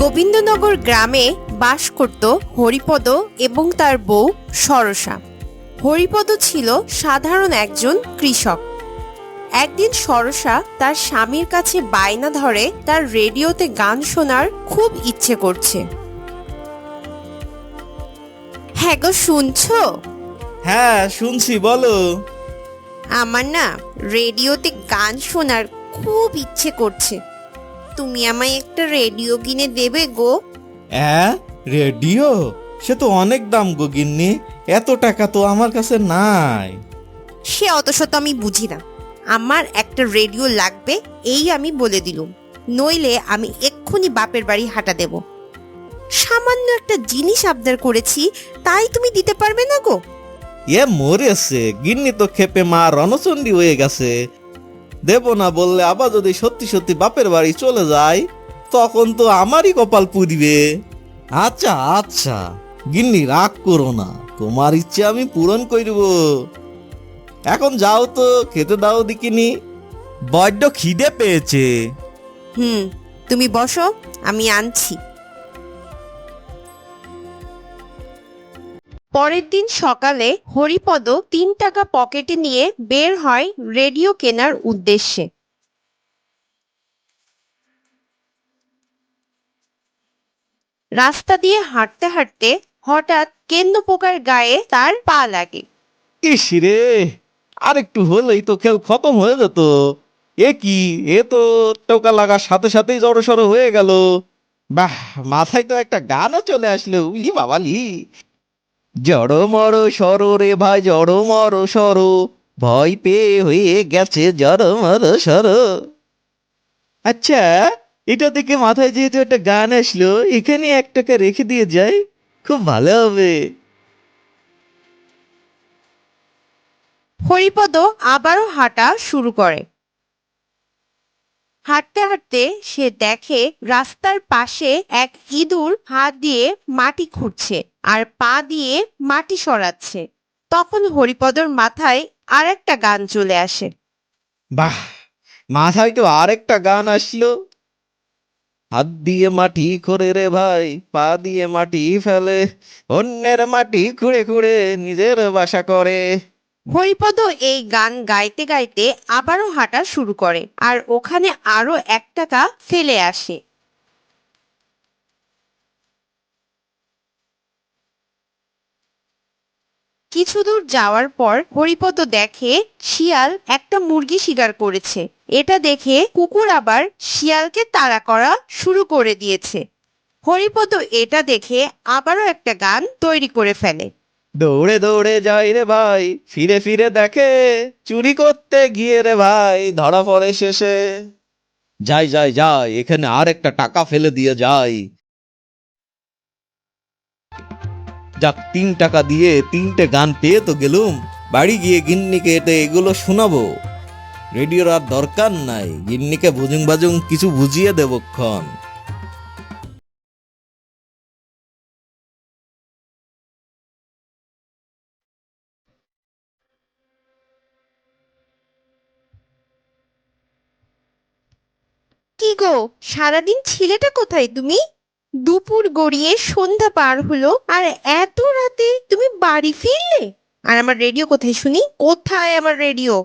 গোবিন্দনগর গ্রামে বাস করত হরিপদ এবং তার বউ সরসা। হরিপদ ছিল সাধারণ একজন কৃষক। একদিন সরসা তার স্বামীর কাছে বায়না ধরে তার রেডিওতে গান শোনার খুব ইচ্ছে করছে। হ্যাঁ গো শুনছো? হ্যাঁ শুনছি বলো। আমার না রেডিওতে গান শোনার খুব ইচ্ছে করছে। তুমি আমায় একটা রেডিও কিনে দেবে গো। হ্যাঁ? রেডিও? সে তো অনেক দাম গো গিন্নি। এত টাকা তো আমার কাছে নাই। সে অত শত আমি বুঝি না। আমার একটা রেডিও লাগবে এই আমি বলে দিলুম। নইলে আমি এক্ষুনি বাপের বাড়ি হাঁটা দেব। সামান্য একটা জিনিস আবদার করেছি তাই তুমি দিতে পারবে না গো। এ মরেছে। গিন্নি তো খেপে মা রণচণ্ডী হয়ে গেছে। দেব না বললে আবার যদি সত্যি সত্যি বাপের বাড়ি চলে যায় তখন তো আমারই কপাল পুড়বে। আচ্ছা আচ্ছা গিন্নি, রাগ করো না। তোমার ইচ্ছে আমি পূরণ করব। এখন যাও তো, খেতে দাও দিকিনি বড্ড খিদে পেয়েছে। হুম, তুমি বসো, আমি আনছি। পরের দিন সকালে হরিপদ তিন টাকা পকেটে নিয়ে বের হয় রেডিও কেনার উদ্দেশ্যে। রাস্তা দিয়ে হাঁটতে হাঁটতে হঠাৎ কেন্দ্র পোকার গায়ে তার পা লাগে। ইস আর একটু হলেই তো খেল খতম হয়ে যেত। এ কি, এ তো টোকা লাগার সাথে সাথেই জড়ো সড়ো হয়ে গেল। বাহ, মাথায় তো একটা গানও চলে আসলো বাবালি। জড়ো মরো সরো রে ভাই, জড়ো মরো সরো। ভয় পেয়ে হয়ে গেছে জড়ো মরো সরো। আচ্ছা এটা থেকে মাথায় যেহেতু একটা গান আসলো, এখানে এক টাকা রেখে দিয়ে যাই, খুব ভালো হবে। হরিপদ আবারও হাঁটা শুরু করে। হাঁটতে হাঁটতে সে দেখে রাস্তার পাশে এক ইঁদুর হাত দিয়ে মাটি খুঁড়ছে আর পা দিয়ে মাটি সরাচ্ছে। তখন হরিপদর মাথায় আর একটা গান চলে আসে। বাহ, মাথায় তো আরেকটা গান আসলো। হাত দিয়ে মাটি করে রে ভাই, পা দিয়ে মাটি ফেলে। অন্যের মাটি খুঁড়ে খুঁড়ে নিজের বাসা করে। হরিপদ এই গান গাইতে গাইতে আবারও হাঁটা শুরু করে আর ওখানে আরও এক টাকা ফেলে আসে। কিছু দূর যাওয়ার পর হরিপদ দেখে শিয়াল একটা মুরগি শিকার করেছে। এটা দেখে কুকুর আবার শিয়ালকে তাড়া করা শুরু করে দিয়েছে। হরিপদ এটা দেখে আবারও একটা গান তৈরি করে ফেলে। দৌড়ে দৌড়ে যাই রে ভাই, ফিরে ফিরে দেখে চুরি করতে গিয়ে রে ভাই, ধরা পড়ে শেষে। যাই যাই যাই, এখানে আর একটা টাকা ফেলে দিয়ে যাই। যাক, তিন টাকা দিয়ে তিনটে গান পেয়ে তো গেলুম। বাড়ি গিয়ে গিন্নিকে এটা এগুলো শোনাবো। রেডিওর আর দরকার নাই, গিন্নিকে বুজুং বাজুং কিছু বুঝিয়ে দেবক্ষণ গো, সারাদিন ছিলেটা কোথায় তুমি? দুপুর গড়িয়ে সন্ধ্যা পার হলো আর এত রাতে তুমি বাড়ি ফিরলে? আর আমার রেডিও কোথায় শুনি? কোথায় আমার রেডিও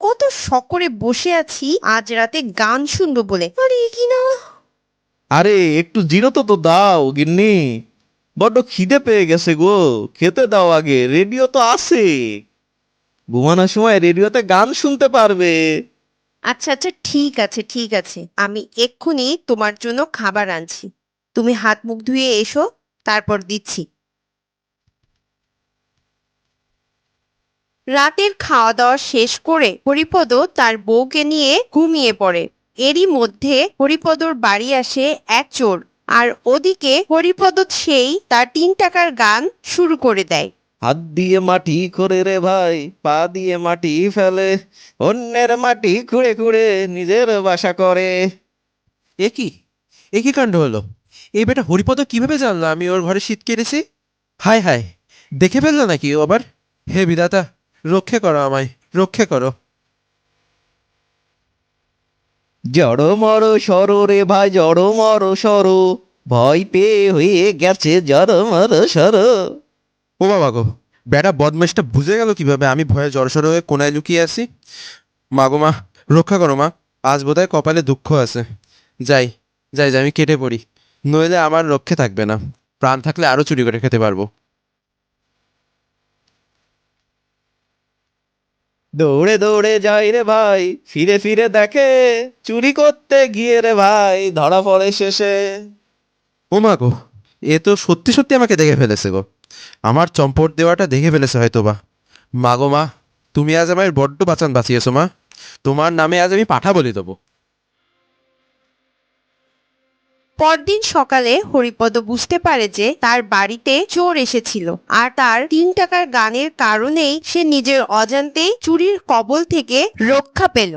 কত সকরে বসে আছি, আজ রাতে গান শুনব বলে। আরে কি না? আরে, একটু জিরোতো তো দাও, গিন্নি। বড্ড খিদে পেয়ে গেছে গো, খেতে দাও আগে রেডিও তো আছে। ঘুমানোর সময় রেডিওতে গান শুনতে পারবে। আচ্ছা আচ্ছা ঠিক আছে ঠিক আছে। আমি এক্ষুনি তোমার জন্য খাবার আনছি। তুমি হাত মুখ ধুয়ে এসো, তারপর দিচ্ছি। রাতের খাওয়া দাওয়া শেষ করে হরিপদ তার বউকে নিয়ে ঘুমিয়ে পড়ে। এরই মধ্যে হরিপদর বাড়ি আসে এক চোর। আর ওদিকে হরিপদ সেই তার তিন টাকার গান শুরু করে দেয়। হাত দিয়ে মাটি করে রে ভাই পা দিয়ে মাটি ফেলে অন্যের মাটি খুঁড়ে খুঁড়ে নিজের বাসা করে। এ কি? এ কি কাণ্ড হলো? এই বেটা হরিপদ কীভাবে জানলো আমি ওর ঘরে শীত কেড়েছি হায় হায় দেখে ফেলল নাকি ও আবার? হে বিধাতা রক্ষে করো আমায় রক্ষে করো। জড়ো মরো সরো রে ভাই জড়ো মরো সরো ভয় পেয়ে হয়ে গেছে জড় মর সর। ও বাবা গো বেটা বদমাইশটা বুঝে গেল কীভাবে? আমি ভয়ে জড়সড় হয়ে কোনায় লুকিয়ে আছি। মা গো মা রক্ষা করো মা আজ বোধহয় কপালে দুঃখ আছে। যাই যাই যাই আমি কেটে পড়ি। নইলে আমার রক্ষে থাকবে না। প্রাণ থাকলে আরও চুরি করে খেতে পারব। দৌড়ে দৌড়ে যাই রে ভাই ফিরে ফিরে দেখে। চুরি করতে গিয়ে রে ভাই ধরা পড়ে শেষে। ও মা গো এ তো সত্যি সত্যি আমাকে দেখে ফেলেছে গো। আমার চম্পট দেওয়াটা দেখে ফেলেছে হয়তো বা মা গো মা তুমি আজ আমার বড্ড বাঁচান বাঁচিয়েছো মা। তোমার নামে আজ আমি পাঠা বলে দেবো। পরদিন সকালে হরিপদ বুঝতে পারে যে তার বাড়িতে চোর এসেছিল আর তার তিন টাকার গানের কারণেই সে নিজের অজান্তেই চুরির কবল থেকে রক্ষা পেল।